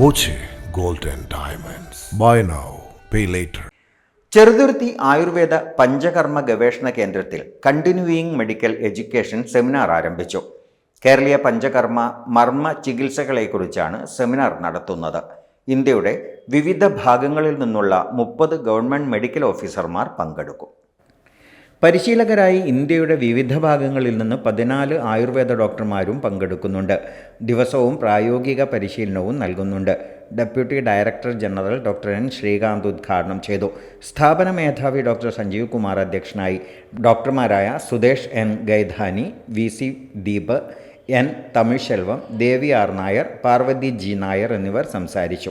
Boche gold and diamonds. Buy now pay later Cheruthuruthy Ayurveda Panchakarma ഗവേഷണ കേന്ദ്രത്തിൽ continuing medical education seminar ആരംഭിച്ചു. കേരളീയ പഞ്ചകർമ്മ മർമ്മ ചികിത്സകളെക്കുറിച്ചാണ് seminar നടത്തുന്നത്. ഇന്ത്യയുടെ വിവിധ ഭാഗങ്ങളിൽ നിന്നുള്ള മുപ്പത് ഗവൺമെന്റ് മെഡിക്കൽ ഓഫീസർമാർ പങ്കെടുക്കും. പരിശീലകരായി ഇന്ത്യയുടെ വിവിധ ഭാഗങ്ങളിൽ നിന്ന് പതിനാല് ആയുർവേദ ഡോക്ടർമാരും പങ്കെടുക്കുന്നുണ്ട്. ദിവസവും പ്രായോഗിക പരിശീലനവും നൽകുന്നുണ്ട്. Deputy director general doctor N. Srikanth ഉദ്ഘാടനം ചെയ്തു. സ്ഥാപന മേധാവി ഡോക്ടർ സഞ്ജീവ് കുമാർ അധ്യക്ഷനായി ഡോക്ടർമാരായ Sudesh N. Gaidhani V. C. Deep N. Tamilselvam Devi R. Nair Parvathi G. Nair എന്നിവർ സംസാരിച്ചു.